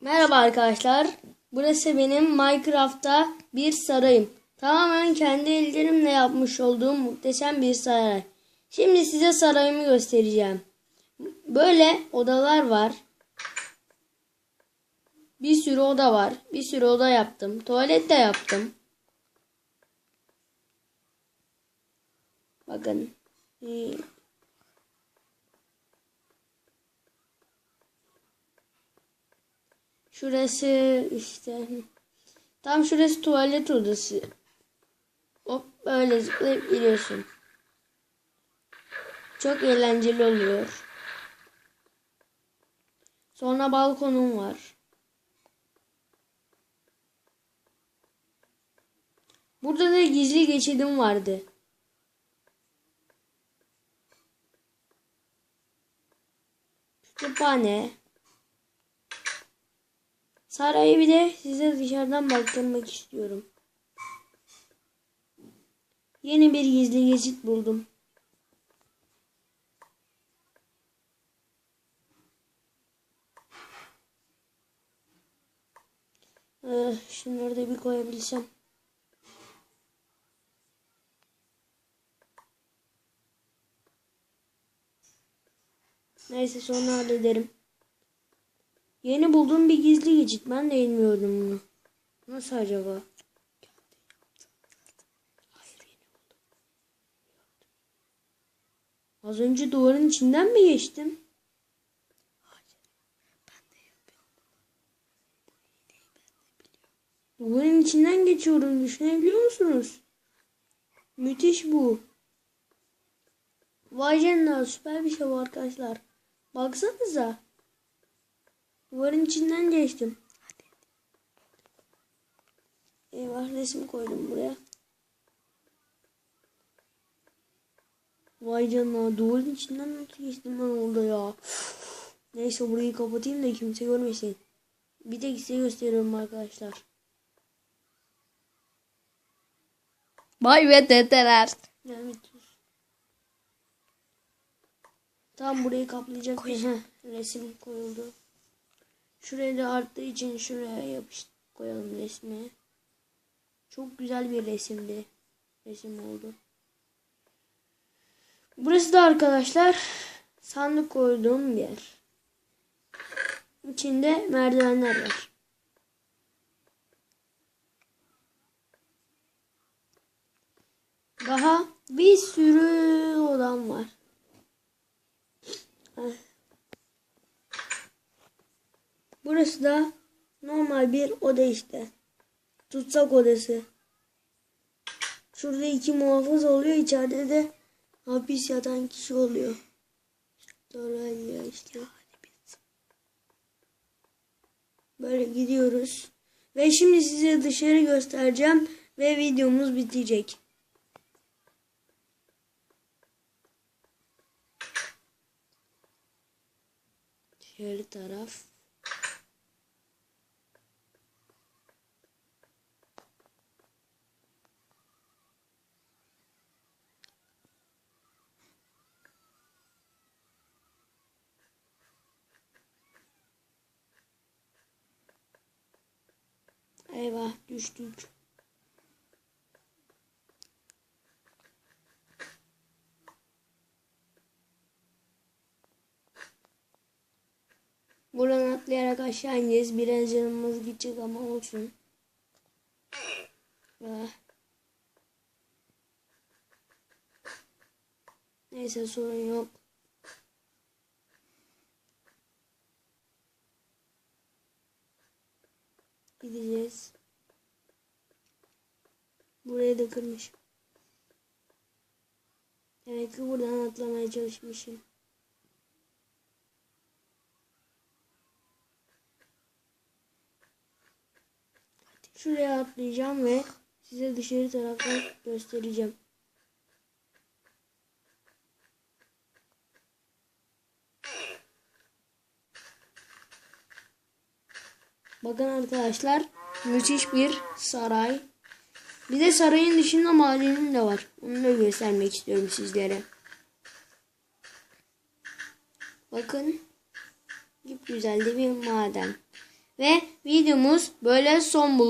Merhaba arkadaşlar. Burası benim Minecraft'ta bir sarayım. Tamamen kendi ellerimle yapmış olduğum muhteşem bir saray. Şimdi size sarayımı göstereceğim. Böyle odalar var. Bir sürü oda var. Bir sürü oda yaptım. Tuvalet de yaptım. Bakın. Şurası işte. Tam şurası tuvalet odası. Hop böyle zıplayıp giriyorsun. Çok eğlenceli oluyor. Sonra balkonum var. Burada da gizli geçidim vardı. Kütüphane. Sarayı bir de size dışarıdan baktırmak istiyorum. Yeni bir gizli geçit buldum. Ee, şunları da bir koyabilsem. Neyse sonra hallederim. Yeni bulduğum bir gizli geçit. Ben de bilmiyordum bunu. Nasıl acaba? Az önce duvarın içinden mi geçtim? Duvarın içinden geçiyorum. Düşünebiliyor musunuz? Müthiş bu. Vay canına süper bir şey bu arkadaşlar. Baksanıza. Duvarın içinden geçtim. Eyvah resim koydum buraya. Vay canına duvarın içinden nasıl geçtim ben orada ya. Neyse burayı kapatayım da kimse görmesin. Bir tek size gösteriyorum arkadaşlar. Vay be dedeler. Evet. Tam burayı kaplayacak bir resim koyuldu. Şuraya da arttığı için şuraya yapış koyalım resmi. Çok güzel bir resimdi. Resim oldu. Burası da arkadaşlar sandık koyduğum yer. İçinde merdivenler var. Daha bir sürü odam var. Burası da normal bir oda işte. Tutsak odası. Şurada iki muhafız oluyor. içeride de hapis yatan kişi oluyor. Ya işte. Böyle gidiyoruz. Ve şimdi size dışarı göstereceğim. Ve videomuz bitecek. Dışarı taraf. Eyvah düştük. Buradan atlayarak aşağı ineceğiz. Biraz canımız gidecek ama olsun. Ah. Neyse sorun yok. Gideceğiz. Burayı da kırmışım. Demek ki buradan atlamaya çalışmışım. Şuraya atlayacağım ve size dışarı taraftan göstereceğim. Bakın arkadaşlar müthiş bir saray. Bir de sarayın dışında madenim de var. Onu da göstermek istiyorum sizlere. Bakın. Güzel de bir maden. Ve videomuz böyle son buluyor.